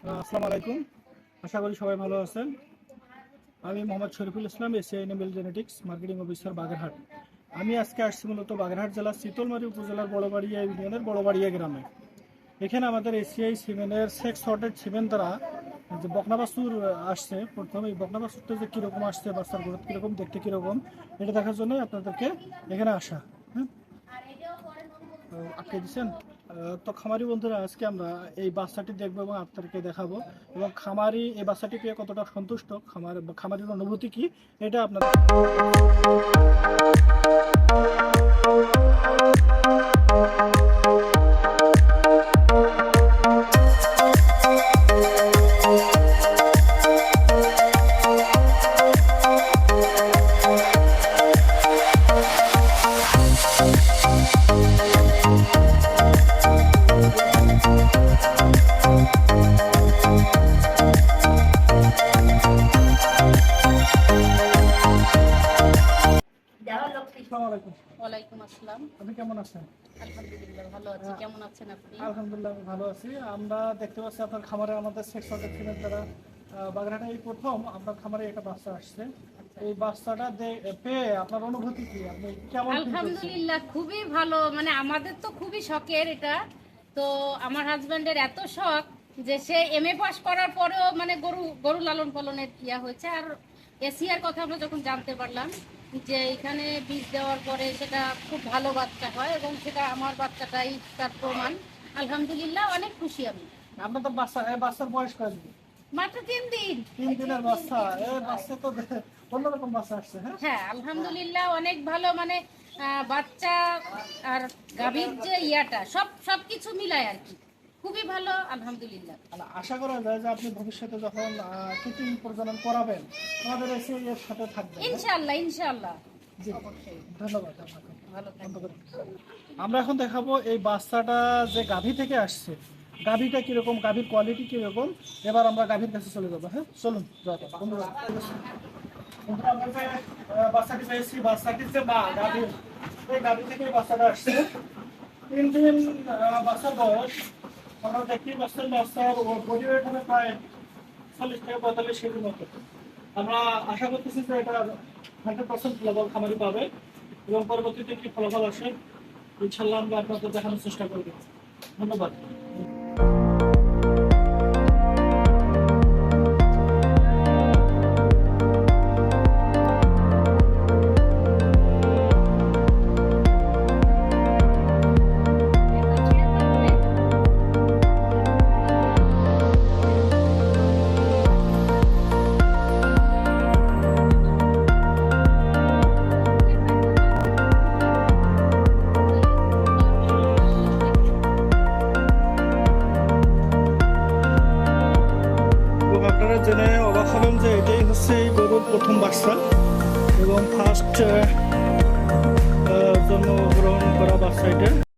আসসালামু আলাইকুম। আশা করি সবাই ভালো আছেন। আমি Mohammad Shariful Islam, ACI animal genetics marketing officer Bagerhat. আমি আজকে আসছি মূলত বাগেরহাট জেলার শীতলমারি উপজেলার বড়বাড়িয়া ইউনিয়নের বড়বাড়িয়া গ্রামে। এখানে আমাদের এসিআই সিমেন্টের সেক্স শর্টেড সিমেন্ট দ্বারা যে বকনাবাসুর আসছে, প্রথমে এই বকনাবাসুরটা যে কীরকম আসছে বাচ্চার গ্রোথ কীরকম, দেখতে কীরকম, এটা দেখার জন্য আপনাদেরকে এখানে আসা হ্যাঁ? আটকে দিচ্ছেন তো খামারি বন্ধুরা, আজকে আমরা এই বাচ্চাটি দেখব এবং আপনাদেরকে দেখাবো। এবং খামারি, এই বাচ্চাটি পেয়ে কতটা সন্তুষ্ট? খামার খামারির অনুভূতি কি? এটা আপনাদের আসসালামু আলাইকুম। ওয়ালাইকুম আসসালাম। আপনি কেমন আছেন? আলহামদুলিল্লাহ ভালো আছি। কেমন আছেন আপনি? আলহামদুলিল্লাহ ভালো আছি। আমরা দেখতে পাচ্ছি আপনার খামারে আমাদের সেক্স শর্টেড দ্বারা আহ, এই প্রথম আপনার খামারে একটা বাচ্চা আসছে। এই বাচ্চাটা পেয়ে আপনার অনুভূতি কি? আপনি কেমন আলহামদুলিল্লাহ খুবই ভালো। মানে আমাদের তো খুবই শখের এটা। তো আমার হাজবেন্ডের এত শখ যে সে এম এ পাস করার পরেও মানে গরু গরু লালন পালনের ইয়া হয়েছে। আর এশিয়ার কথা আমরা যখন জানতে পারলাম যে এখানে বীজ দেওয়ার পরে সেটা খুব ভালো বাচ্চা হয় এবং সেটা আমার বাচ্চাটাই তার প্রমাণ। আলহামদুলিল্লাহ অনেক খুশি আমি। আপনার তো বাচ্চা বাচ্চার বয়স কয়দিন মাত্র তিন দিন। তিন দিনের বাচ্চা এই বাচ্চা তো অন্যরকম বাচ্চা আসছে হ্যাঁ? হ্যাঁ আলহামদুলিল্লাহ অনেক ভালো মানে বাচ্চা আর গাভীর যে ইয়াটা সব সবকিছু মিলায় আর কি। খুবই ভালো আলহামদুলিল্লাহ। আর আশা করা যায় যে আপনি ভবিষ্যতে যখন কৃত্রিম প্রজনন করাবেন আমাদের এসে এর সাথে থাকবেন। হ্যাঁ? ইনশাআল্লাহ ইনশাআল্লাহ। জি ধন্যবাদ আমরা এখন দেখাবো এই বাচ্চাটা যে গাভী থেকে আসছে। গাভীটা কীরকম গাভীর কোয়ালিটি কীরকম? এবার আমরা গাভীর কাছে চলে যাব হ্যাঁ? চলুন বাচ্চাটি পেয়েছি বাচ্চাটির যে মা গাভী এই গাভী থেকে বাচ্চাটা আসছে। তিন দিন বাচ্চার বয়স আমরা দেখতেই পাচ্ছেন রাস্তার ওয়েট হবে প্রায় চল্লিশ থেকে পঁয়তাল্লিশ কেজির মতো। আমরা আশা করতেছি যে এটা হান্ড্রেড পার্সেন্ট ফলাফল খামারি পাবে এবং পরবর্তীতে কি ফলাফল আসে। ইনশাল্লাহ আমরা আপনাদের দেখানোর চেষ্টা করব। ধন্যবাদ। জেনে অবাক হবেন যে এটাই হচ্ছে এই গরুর প্রথম বাচ্চা এবং ফার্স্ট জন্মগ্রহণ করা বাচ্চা এটা।